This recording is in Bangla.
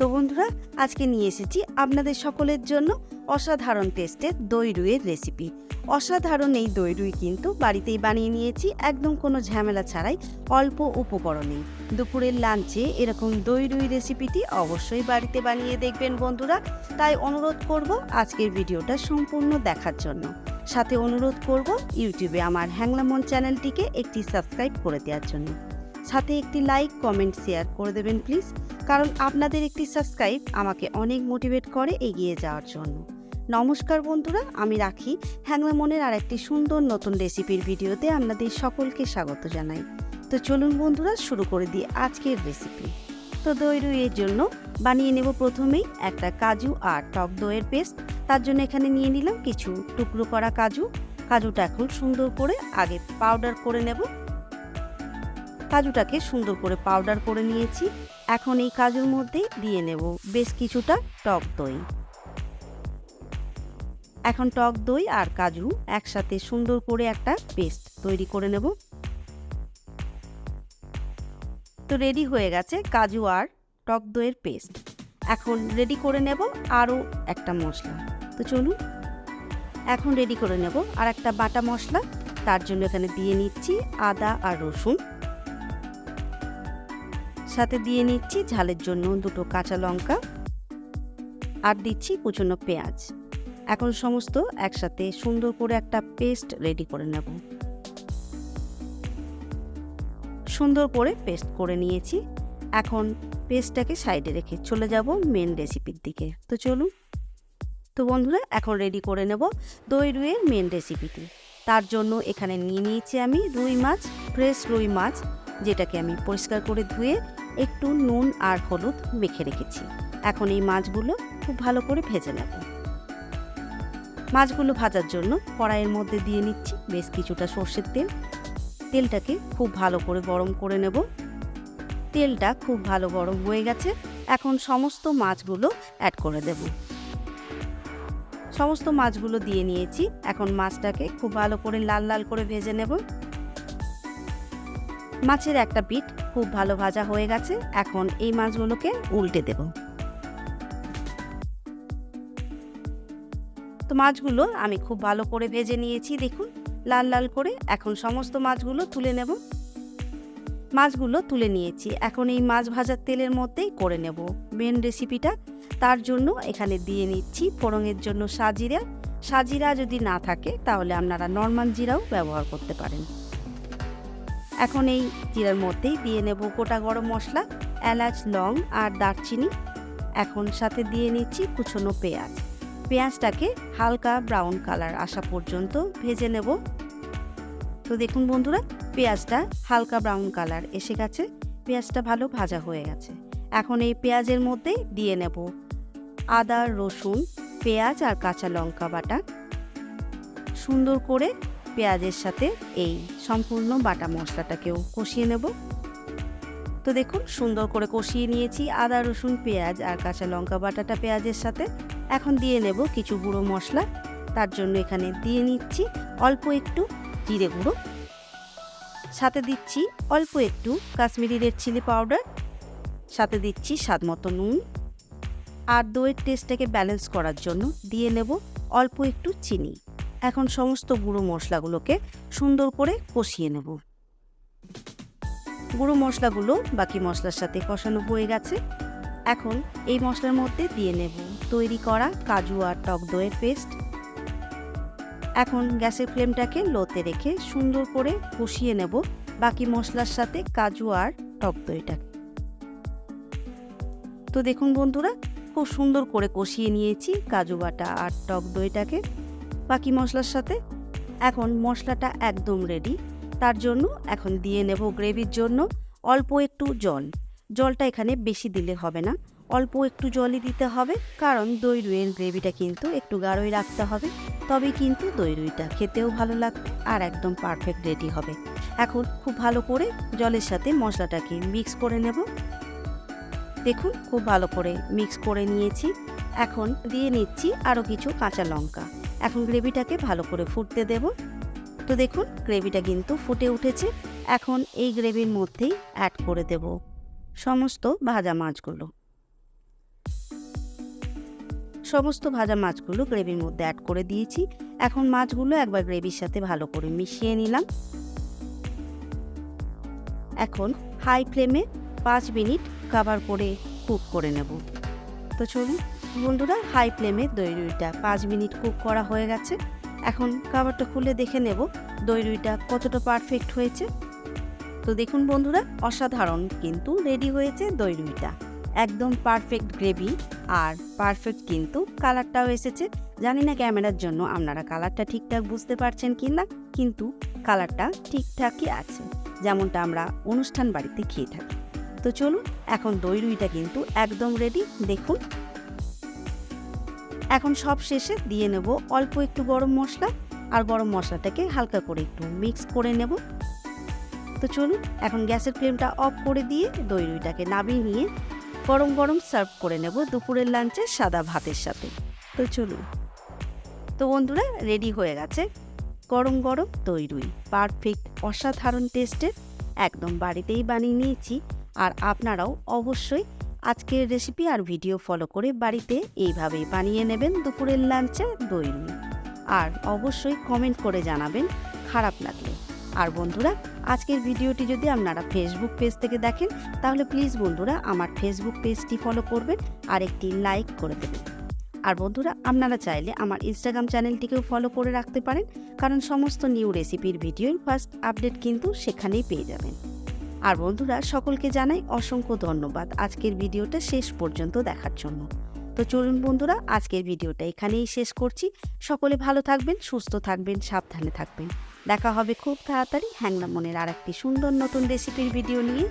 তো বন্ধুরা, আজকে নিয়ে এসেছি আপনাদের সকলের জন্য অসাধারণ টেস্টের দই রুইয়ের রেসিপি। অসাধারণ এই দই রুই কিন্তু বাড়িতেই বানিয়ে নিয়েছি, একদম কোনো ঝামেলা ছাড়াই, অল্প উপকরণেই দুপুরের লাঞ্চে এরকম দই রুই রেসিপিটি অবশ্যই বাড়িতে বানিয়ে দেখবেন বন্ধুরা। তাই অনুরোধ করব আজকের ভিডিওটা সম্পূর্ণ দেখার জন্য। সাথে অনুরোধ করব ইউটিউবে আমার হ্যাংলামন চ্যানেলটিকে একটি সাবস্ক্রাইব করে দেওয়ার জন্য। সাথে একটি লাইক, কমেন্ট, শেয়ার করে দেবেন প্লিজ। কারণ আপনাদের একটি সাবস্ক্রাইব আমাকে অনেক মোটিভেট করে এগিয়ে যাওয়ার জন্য। নমস্কার বন্ধুরা, আমি রাখি। হ্যাংলামনের আর একটি সুন্দর নতুন রেসিপির ভিডিওতে আপনাদের সকলকে স্বাগত জানাই। তো চলুন বন্ধুরা, শুরু করে দিই আজকের রেসিপি। তো দই রুইয়ের জন্য বানিয়ে নেব প্রথমেই একটা কাজু আর টক দইয়ের পেস্ট। তার জন্য এখানে নিয়ে নিলাম কিছু টুকরো করা কাজু। কাজুটা এখন সুন্দর করে আগে পাউডার করে নেব। কাজুটাকে সুন্দর করে পাউডার করে নিয়েছি। এখন এই কাজুর মধ্যে দিয়ে নেব বেশ কিছুটা টক দই। এখন টক দই আর কাজু একসাথে সুন্দর করে একটা পেস্ট তৈরি করে নেব। তো রেডি হয়ে গেছে কাজু আর টক দইয়ের পেস্ট। এখন রেডি করে নেব আরও একটা মশলা। তো চলুন, এখন রেডি করে নেব আর একটা বাটা মশলা। তার জন্য এখানে দিয়ে নিচ্ছি আদা আর রসুন। সাথে দিয়ে নিচ্ছি ঝালের জন্য দুটো কাঁচা লঙ্কা আর দিচ্ছি কুচনো পেঁয়াজ। এখন সমস্ত একসাথে সুন্দর করে একটা পেস্ট রেডি করে নেব। সুন্দর করে পেস্ট করে নিয়েছি। এখন পেস্টটাকে সাইডে রেখে চলে যাব মেন রেসিপির দিকে। তো চলুন। তো বন্ধুরা, এখন রেডি করে নেব দই রুইয়ের মেন রেসিপিটি। তার জন্য এখানে নিয়ে নিয়েছি আমি রুই মাছ, ফ্রেশ রুই মাছ, যেটাকে আমি পরিষ্কার করে ধুয়ে একটু নুন আর হলুদ মেখে রেখেছি। এখন এই মাছগুলো খুব ভালো করে ভেজে নেব। মাছগুলো ভাজার জন্য কড়াইয়ের মধ্যে দিয়ে নিচ্ছি বেশ কিছুটা সর্ষের তেল। তেলটাকে খুব ভালো করে গরম করে নেব। তেলটা খুব ভালো গরম হয়ে গেছে। এখন সমস্ত মাছগুলো অ্যাড করে দেব। সমস্ত মাছগুলো দিয়ে নিয়েছি। এখন মাছটাকে খুব ভালো করে লাল লাল করে ভেজে নেব। মাছের একটা পিঠ খুব ভালো ভাজা হয়ে গেছে, এখন এই মাছগুলোকে উল্টে দেব। তো মাছগুলো আমি খুব ভালো করে ভেজে নিয়েছি, দেখুন, লাল লাল করে। এখন সমস্ত মাছগুলো তুলে নেব। মাছগুলো তুলে নিয়েছি, এখন এই মাছ ভাজার তেলের মধ্যেই করে নেব। মেন রেসিপিটা, তার জন্য এখানে দিয়ে নিচ্ছি ফোড়নের জন্য সাজিরা। সাজিরা যদি না থাকে, তাহলে আপনারা নর্মাল জিরাও ব্যবহার করতে পারেন। এখন এই জিরার মধ্যেই দিয়ে নেব গোটা গরম মশলা, এলাচ, লং আর দারচিনি। এখন সাথে দিয়ে নিচ্ছি কুচনো পেঁয়াজ। পেঁয়াজটাকে হালকা ব্রাউন কালার আসা পর্যন্ত ভেজে নেব। তো দেখুন বন্ধুরা, পেঁয়াজটা হালকা ব্রাউন কালার এসে গেছে, পেঁয়াজটা ভালো ভাজা হয়ে গেছে। এখন এই পেঁয়াজের মধ্যে দিয়ে নেব আদা, রসুন, পেঁয়াজ আর কাঁচা লঙ্কা বাটা। সুন্দর করে পেঁয়াজের সাথে এই সম্পূর্ণ বাটা মশলাটাকেও কষিয়ে নেব। তো দেখুন, সুন্দর করে কষিয়ে নিয়েছি আদা, রসুন, পেঁয়াজ আর কাঁচা লঙ্কা বাটাটা পেঁয়াজের সাথে। এখন দিয়ে নেব কিছু গুঁড়ো মশলা। তার জন্য এখানে দিয়ে নিচ্ছি অল্প একটু জিরে গুঁড়ো। সাথে দিচ্ছি অল্প একটু কাশ্মীরি রেড চিলি পাউডার। সাথে দিচ্ছি স্বাদ মতো নুন। আর দইয়ের টেস্টটাকে ব্যালেন্স করার জন্য দিয়ে নেব অল্প একটু চিনি। এখন সমস্ত গুঁড়ো মশলাগুলোকে সুন্দর করে কষিয়ে নেব। গুঁড়ো মশলাগুলো বাকি মশলার সাথে কষানো হয়ে গেছে। এখন এই মশলার মধ্যে দিয়ে নেব তৈরি করা কাজু আর টক দইয়ের পেস্ট। এখন গ্যাসের ফ্লেমটাকে লোতে রেখে সুন্দর করে কষিয়ে নেব বাকি মশলার সাথে কাজু আর টক দইটাকে তো দেখুন বন্ধুরা, খুব সুন্দর করে কষিয়ে নিয়েছি কাজু বাটা আর টক দইটাকে। বাকি মশলার সাথে? এখন মশলাটা একদম রেডি তার জন্য এখন দিয়ে নেব গ্রেভির জন্য অল্প একটু জল। জলটা এখানে বেশি দিলে হবে না, অল্প একটু জলই দিতে হবে, কারণ দই রুইয়ের গ্রেভিটা কিন্তু একটু গাঢ়ই রাখতে হবে তবে কিন্তু দই রুইটা খেতেও ভালো লাগবে আর একদম পারফেক্ট রেডি হবে। এখন খুব ভালো করে জলের সাথে মশলাটাকে মিক্স করে নেব। দেখুন, খুব ভালো করে মিক্স করে নিয়েছি। এখন দিয়ে নিচ্ছি আরও কিছু কাঁচা লঙ্কা। এখন গ্রেভিটাকে ভালো করে ফুটতে দেব। তো দেখুন, গ্রেভিটা কিন্তু ফুটে উঠেছে। এখন এই গ্রেভির মধ্যেই অ্যাড করে দেব সমস্ত ভাজা মাছগুলো। সমস্ত ভাজা মাছগুলো গ্রেভির মধ্যে অ্যাড করে দিয়েছি। এখন মাছগুলো একবার গ্রেভির সাথে ভালো করে মিশিয়ে নিলাম। এখন হাই ফ্লেমে পাঁচ মিনিট কাভার করে কুক করে নেব। তো চলুন বন্ধুরা, হাই ফ্লেমে দই রুইটা পাঁচ মিনিট কুক করা হয়ে গেছে। এখন কাভারটা খুলে দেখে নেব দই রুইটা কতটা পারফেক্ট হয়েছে। তো দেখুন বন্ধুরা, অসাধারণ কিন্তু রেডি হয়েছে দই রুইটা একদম পারফেক্ট গ্রেভি আর পারফেক্ট কিন্তু কালারটাও এসেছে। জানি না ক্যামেরার জন্য আপনারা কালারটা ঠিকঠাক বুঝতে পারছেন কি না, কিন্তু কালারটা ঠিকঠাকই আছে, যেমনটা আমরা অনুষ্ঠান বাড়িতে খেয়ে থাকি। তো চলুন, এখন দই রুইটা কিন্তু একদম রেডি দেখুন। এখন সব শেষে দিয়ে নেব অল্প একটু গরম মশলা আর গরম মশলাটাকে হালকা করে একটু মিক্স করে নেব। তো চলুন, এখন গ্যাসের ফ্লেমটা অফ করে দিয়ে দই রুইটাকে নামিয়ে নিয়ে গরম গরম সার্ভ করে নেব দুপুরের লাঞ্চে সাদা ভাতের সাথে। তো চলুন। তো বন্ধুরা রেডি হয়ে গেছে গরম গরম দই রুই পারফেক্ট অসাধারণ টেস্টের একদম বাড়িতেই বানিয়ে নিয়েছি। আর আপনারাও অবশ্যই আজকের রেসিপি আর ভিডিও ফলো করে বাড়িতে এইভাবেই বানিয়ে নেবেন দুপুরের লাঞ্চে দই আর অবশ্যই কমেন্ট করে জানাবেন খারাপ লাগলে। আর বন্ধুরা, আজকের ভিডিওটি যদি আপনারা ফেসবুক পেজ থেকে দেখেন, তাহলে প্লিজ বন্ধুরা আমার ফেসবুক পেজটি ফলো করবেন আর একটি লাইক করে দেবেন। আর বন্ধুরা, আপনারা চাইলে আমার ইনস্টাগ্রাম চ্যানেলটিকেও ফলো করে রাখতে পারেন, কারণ সমস্ত নিউ রেসিপির ভিডিওর ফার্স্ট আপডেট কিন্তু সেখানেই পেয়ে যাবেন। আর বন্ধুরা, সকলকে জানাই অসংখ্য ধন্যবাদ আজকের ভিডিওটা শেষ পর্যন্ত দেখার জন্য। তো চলুন বন্ধুরা, আজকের ভিডিওটা এখানেই শেষ করছি। সকলে ভালো থাকবেন, সুস্থ থাকবেন, সাবধানে থাকবেন। দেখা হবে খুব তাড়াতাড়ি হ্যাংলা মনের আর একটি সুন্দর নতুন রেসিপির ভিডিও নিয়ে।